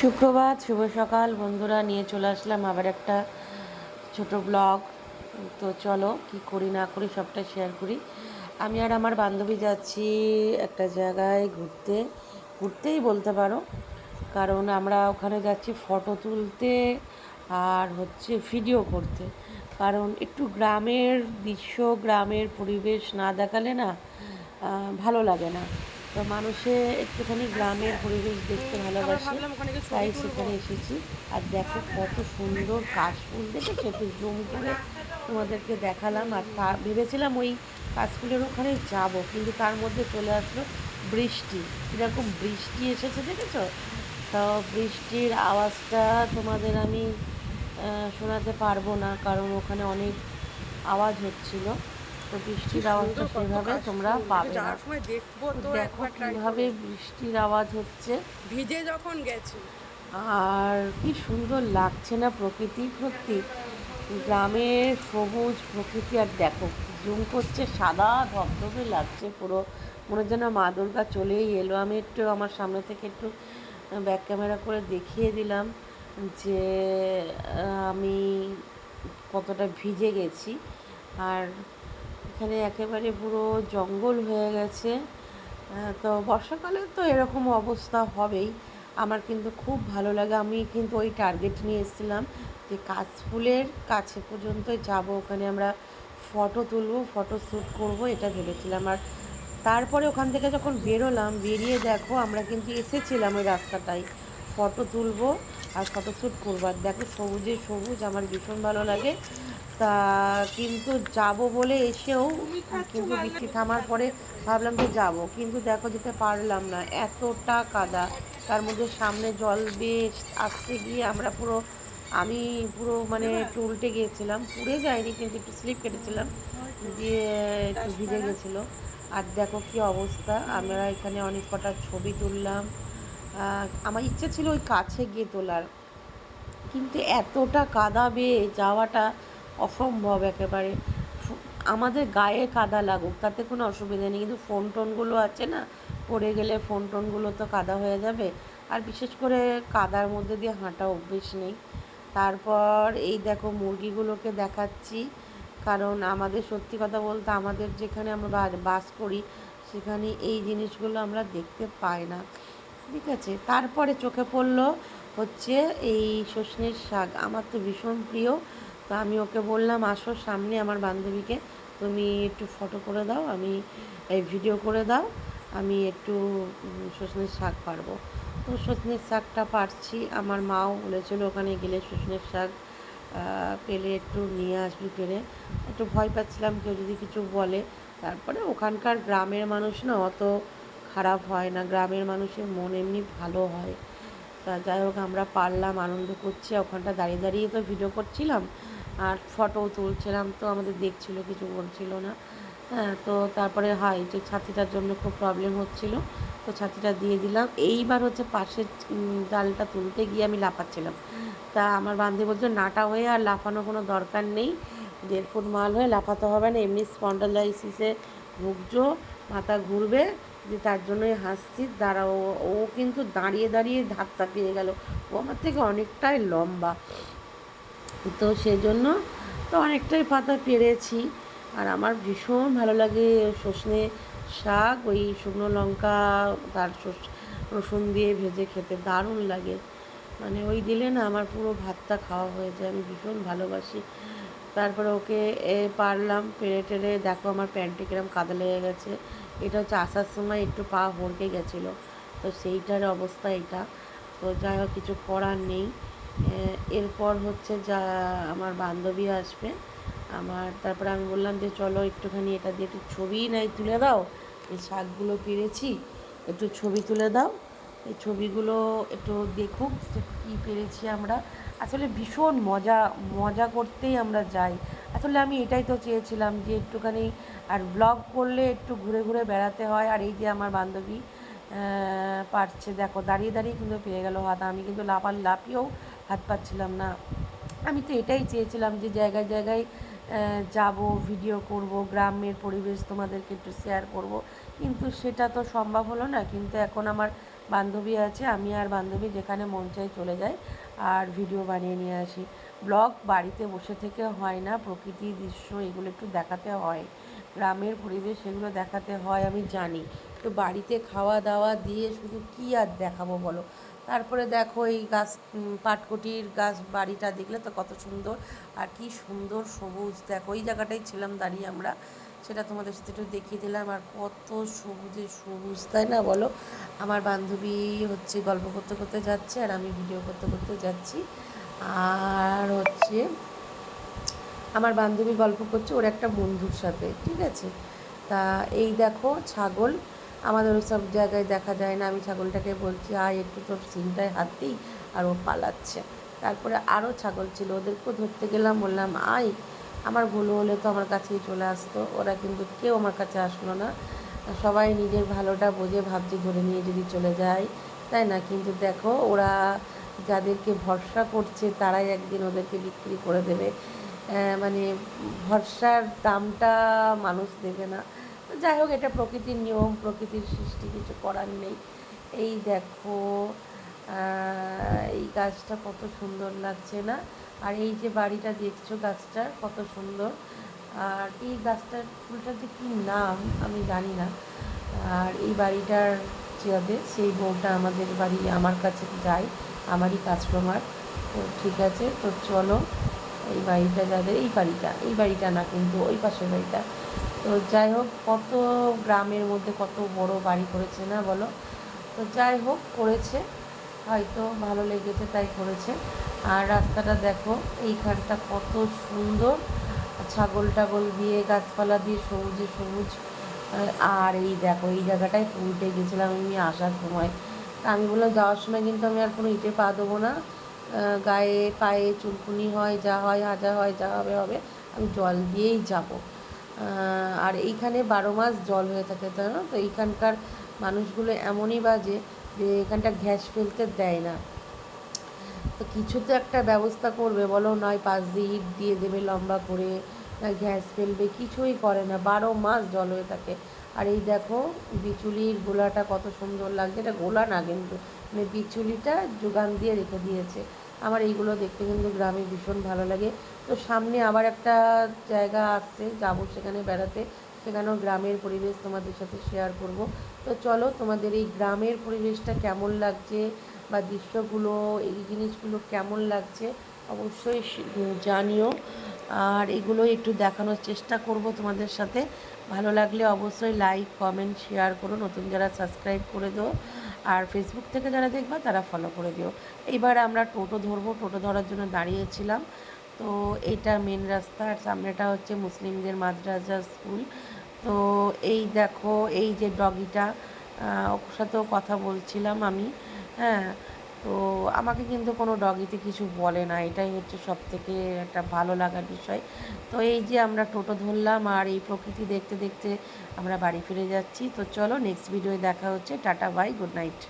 সুপ্রভাত, শুভ সকাল বন্ধুরা, নিয়ে চলে আসলাম আবার একটা ছোট ব্লগ তো চলো, কি করি না করি সবটা শেয়ার করি। আমি আর আমার বান্ধবী যাচ্ছি একটা জায়গায় ঘুরতে। ঘুরতেই বলতে পারো, কারণ আমরা ওখানে যাচ্ছি ফটো তুলতে আর হচ্ছে ভিডিও করতে। কারণ একটু গ্রামের দৃশ্য, গ্রামের পরিবেশ না দেখালে না ভালো লাগে না। তো মানুষে একটুখানি গ্রামের পরিবেশ দেখতে ভালোবাসে। তাই সেখানে এসেছি। আর দেখো কত সুন্দর কাশফুল দেখেছ? একটু জুম করে তোমাদেরকে দেখালাম। আর তা ভেবেছিলাম ওই কাশফুলের ওখানে যাব কিন্তু তার মধ্যে চলে আসলো বৃষ্টি। কীরকম বৃষ্টি এসেছে দেখেছ? তো বৃষ্টির আওয়াজটা তোমাদের আমি শোনাতে পারব না কারণ ওখানে অনেক আওয়াজ হচ্ছিল। তো বৃষ্টির আওয়াজটা সেভাবে তোমরা পাবে না। দেখো কীভাবে বৃষ্টির আওয়াজ হচ্ছে। ভিজে যখন গেছি। আর কি সুন্দর লাগছে না প্রকৃতি সত্যি। গ্রামের সবুজ প্রকৃতি আর দেখো জুম করছে সাদা ধবধবে লাগছে পুরো। মনে যেন মা দুর্গা চলেই এলো। আমি একটু আমার সামনে থেকে একটু ব্যাক ক্যামেরা করে দেখিয়ে দিলাম যে আমি কতটা ভিজে গেছি। আর এখানে একেবারে পুরো জঙ্গল হয়ে গেছে। তো বর্ষাকালে তো এরকম অবস্থা হবেই। আমার কিন্তু খুব ভালো লাগে। আমি কিন্তু ওই টার্গেট নিয়ে এসেছিলাম যে কাশফুলের কাছে পর্যন্ত যাব। ওখানে আমরা ফটো তুলবো ফটো শ্যুট করব, এটা ভেবেছিলাম। আর তারপরে ওখান থেকে যখন বেরোলাম, বেরিয়ে দেখো, আমরা কিন্তু এসেছিলাম ওই রাস্তাটায়। ফটো তুলবো আর ফটো শ্যুট করব। আর দেখো সবুজে সবুজ, আমার ভীষণ ভালো লাগে। তা কিন্তু যাব বলে এসেও কিন্তু বৃষ্টি থামার পরে ভাবলাম যে যাব। কিন্তু দেখো যেতে পারলাম না, এতটা কাদা। তার মধ্যে সামনে জল বেয়ে আসতে গিয়ে আমরা পুরো, আমি পুরো মানে একটু উল্টে গিয়েছিলাম। পুড়ে যায়নি, কিন্তু একটু স্লিপ কেটেছিলাম দিয়ে একটু ভিজে গেছিল। আর দেখো কি অবস্থা, আমরা এখানে অনেক কটা ছবি তুললাম। আমার ইচ্ছে ছিল ওই কাছে গিয়ে তোলার। কিন্তু এতটা কাদা বেয়ে যাওয়াটা অসম্ভব একেবারে। আমাদের গায়ে কাদা লাগুক, তাতে কোনো অসুবিধা নেই। কিন্তু ফোন টোনগুলো আছে না, পড়ে গেলে ফোন টোনগুলো তো কাদা হয়ে যাবে। আর বিশেষ করে কাদার মধ্যে দিয়ে হাঁটা অভ্যেস নেই। তারপর এই দেখো মুরগিগুলোকে দেখাচ্ছি। কারণ আমাদের সত্যি কথা বলতে আমাদের যেখানে আমরা বাস করি, সেখানে এই জিনিসগুলো আমরা দেখতে পাই না। ঠিক আছে? তারপরে চোখে পড়ল হচ্ছে এই সজনের শাক। আমার তো ভীষণ প্রিয়। তো আমি ওকে বললাম, আসো সামনে আমার বান্ধবীকে, তুমি একটু ফটো করে দাও, আমি এই ভিডিও করে দাও, আমি একটু সজনের শাক পারব। তো সজনের শাকটা পারছি, আমার মাও বলেছিল ওখানে গেলে সজনের শাক পেলে একটু নিয়ে আসবি পেরে একটু ভয় পাচ্ছিলাম, কেউ যদি কিছু বলে। তারপরে ওখানকার গ্রামের মানুষ না অত খারাপ হয় না, গ্রামের মানুষের মন এমনি ভালো হয়। তা যাই হোক, আমরা পারলাম, আনন্দ করছি, ওখানটা দাঁড়িয়ে দাঁড়িয়ে তো ভিডিও করছিলাম। আর ফটো তুলছিলাম, তো আমাদের দেখছিল, কিছু বলছিল না। হ্যাঁ তো তারপরে, হয় যে ছাতিটার জন্য খুব প্রবলেম হচ্ছিল, তো ছাতিটা দিয়ে দিলাম। এইবার হচ্ছে পাশের ডালটা তুলতে গিয়ে আমি লাফাচ্ছিলাম। তা আমার বান্ধবী বলছে, নাটা হয়ে আর লাফানোর কোনো দরকার নেই। দেড় ফুট মাল হয়ে লাফাতে হবে না, এমনি স্পন্ডালাইসিসে ভুগছো, মাথা ঘুরবে, যে তার জন্যই হাসছি। দাঁড়া ও ও কিন্তু দাঁড়িয়ে দাঁড়িয়ে ধাক্কা পেয়ে গেল। ও আমার থেকে অনেকটাই লম্বা। তো সেজন্য তো অনেকটাই পাতা পেরেছি। আর আমার ভীষণ ভালো লাগে সজনে শাক, ওই শুকনো লঙ্কা, তার রসুন দিয়ে ভেজে খেতে দারুণ লাগে। মানে ওই দিলে না আমার পুরো ভাতটা খাওয়া হয়ে যায়, আমি ভীষণ ভালোবাসি। তারপরে ওকে এ পারলাম, পেরে টেরে দেখো আমার প্যান্টে কিরম কাদা লেগে গেছে। এটা হচ্ছে আসার সময় একটু পা হড়কে গেছিল। তো সেইটার অবস্থা এটা। তো যাই হোক, কিছু করার নেই। এরপর হচ্ছে যা আমার বান্ধবী আসবে, আমার, তারপরে আমি বললাম যে চলো একটুখানি এটা দিয়ে একটু ছবি নাই তুলে দাও, এই শাকগুলো পেরেছি, একটু ছবি তুলে দাও, এই ছবিগুলো একটু দেখুক যে কী পেরেছি আমরা। আসলে ভীষণ মজা মজা করতেই আমরা যাই। আসলে আমি এটাই তো চেয়েছিলাম যে একটুখানি, আর ব্লগ করলে একটু ঘুরে ঘুরে বেড়াতে হয়, আর এই যে আমার বান্ধবী পারছে, দেখো, দাঁড়িয়ে দাঁড়িয়ে কিন্তু পেয়ে গেল হাত। আমি কিন্তু লাফাল লাফিয়েও হাত পাচ্ছিলাম না। আমি তো এটাই চেয়েছিলাম যে জায়গায় জায়গায় যাব ভিডিও করব, গ্রামের পরিবেশ তোমাদেরকে একটু শেয়ার করব। কিন্তু সেটা তো সম্ভব হলো না। কিন্তু এখন আমার বান্ধবী আছে, আমি আর বান্ধবী যেখানে মন চাই চলে যাই আর ভিডিও বানিয়ে নিয়ে আসি। ব্লগ বাড়িতে বসে থেকে হয় না, প্রকৃতি, দৃশ্য এগুলো একটু দেখাতে হয়। গ্রামের পরিবেশ এগুলো দেখাতে হয়, আমি জানি। তো বাড়িতে খাওয়া দাওয়া দিয়ে শুধু কী আর দেখাবো বলো? তারপরে দেখো এই গাছ পাটকুটির গাছ বাড়িটা দেখলে তো কত সুন্দর। আর কি সুন্দর সবুজ। দেখো ওই জায়গাটাই ছিলাম দাঁড়িয়ে আমরা। সেটা তোমাদের সাথে একটু দেখিয়ে দিলাম। আর কত সবুজে সবুজ, তাই না বলো? আমার বান্ধবী হচ্ছে গল্প করতে করতে যাচ্ছে আর আমি ভিডিও করতে করতে যাচ্ছি। আর হচ্ছে আমার বান্ধবী গল্প করছে ওর একটা বন্ধুর সাথে, ঠিক আছে? তা এই দেখো ছাগল আমাদের ওই সব জায়গায় দেখা যায় না, আমি ছাগলটাকে বলছি, আয় একটু তোর সিনটায় হাত দিই। আর ও পালাচ্ছে। তারপরে আরও ছাগল ছিল ওদেরকেও ধরতে গেলাম, বললাম, আয়, আমার ভুল হলে তো আমার কাছেই চলে আসতো। ওরা কিন্তু কেউ আমার কাছে আসলো না। সবাই নিজের ভালোটা বোঝে ভাবছে, ধরে নিয়ে যদি চলে যায় তাই না? কিন্তু দেখো, ওরা যাদেরকে ভরসা করছে, তারাই একদিন ওদেরকে বিক্রি করে দেবে। মানে ভরসার দামটা মানুষ দেবে না। যাই হোক, এটা প্রকৃতির নিয়ম, প্রকৃতির সৃষ্টি, কিছু করার নেই। এই দেখো এই গাছটা কত সুন্দর লাগছে না? আর এই যে বাড়িটা দেখছ গাছটা কত সুন্দর। আর এই গাছটার ফুলটার যে কী নাম, আমি জানি না। আর এই বাড়িটার যে হবে? সেই বউটা আমাদের বাড়ি, আমার কাছে যায়, আমারই কাস্টমার। তো ঠিক আছে, তো চলো, এই বাড়িটা যাদের এই বাড়িটা এই বাড়িটা না কিন্তু ওই পাশের বাড়িটা। তো যাই হোক, কত গ্রামের মধ্যে কত বড় বাড়ি করেছে না বলো? তো যাই হোক, করেছে। হয়তো ভালো লেগেছে, তাই করেছে। আর রাস্তাটা দেখো, এইখানটা কত সুন্দর। ছাগল টাগল দিয়ে, গাছপালা দিয়ে, সবুজে সবুজ। আর এই দেখো, এই জায়গাটায় উল্টে গেছিলাম আমি আসার সময়। তা আমি বললাম, যাওয়ার সময় কিন্তু আমি আর কোনো ইটে পা দেবো না। গায়ে, পায়ে চুলকুনি হয়, যা হয়, হাজা হয়, যা হবে হবে। আমি জল দিয়েই যাব। আর এইখানে বারো মাস জল হয়ে থাকে, জানো তো? এইখানকার মানুষগুলো এমনই বাজে যে এখানটা গ্যাস ফেলতে দেয় না। তো কিছু তো একটা ব্যবস্থা করবে, বলো নয় পাশ দিয়ে ইট দিয়ে দেবে লম্বা করে না গ্যাস ফেলবে, কিছুই করে না। বারো মাস জল হয়ে থাকে। আর এই দেখো, বিচুলির গোলাটা কত সুন্দর লাগছে। এটা গোলা না কিন্তু মানে বিচুলিটা যোগান দিয়ে রেখে দিয়েছে। আমার এইগুলো দেখতে কিন্তু গ্রামে ভীষণ ভালো লাগে। তো সামনে আবার একটা জায়গা আসছে যাব সেখানে বেড়াতে। সেখানেও গ্রামের পরিবেশ তোমাদের সাথে শেয়ার করব। তো চলো তোমাদের এই গ্রামের পরিবেশটা কেমন লাগছে বা দৃশ্যগুলো, এই জিনিসগুলো কেমন লাগছে অবশ্যই জানিও। আর এগুলো একটু দেখানোর চেষ্টা করব তোমাদের সাথে। ভালো লাগলে অবশ্যই লাইক কমেন্ট শেয়ার করো। নতুন যারা সাবস্ক্রাইব করে দিও। আর ফেসবুক থেকে যারা দেখবা তারা ফলো করে দিও। এইবার আমরা টোটো ধরবো। টোটো ধরার জন্য দাঁড়িয়েছিলাম। তো এটা মেন রাস্তা, আর সামনেটা হচ্ছে মুসলিমদের মাদ্রাসা স্কুল। তো এই দেখো, এই যে ডগিটা ওর সাথেও কথা বলছিলাম আমি হ্যাঁ? তো আমাকে কিন্তু কোনো ডগিতে কিছু বলে না, এটাই হচ্ছে সব থেকে একটা ভালো লাগার বিষয়। তো এই যে আমরা টোটো ধরলাম, আর এই প্রকৃতি দেখতে দেখতে আমরা বাড়ি ফিরে যাচ্ছি। তো চলো নেক্সট ভিডিওয়ে দেখা হচ্ছে। Tata bye good night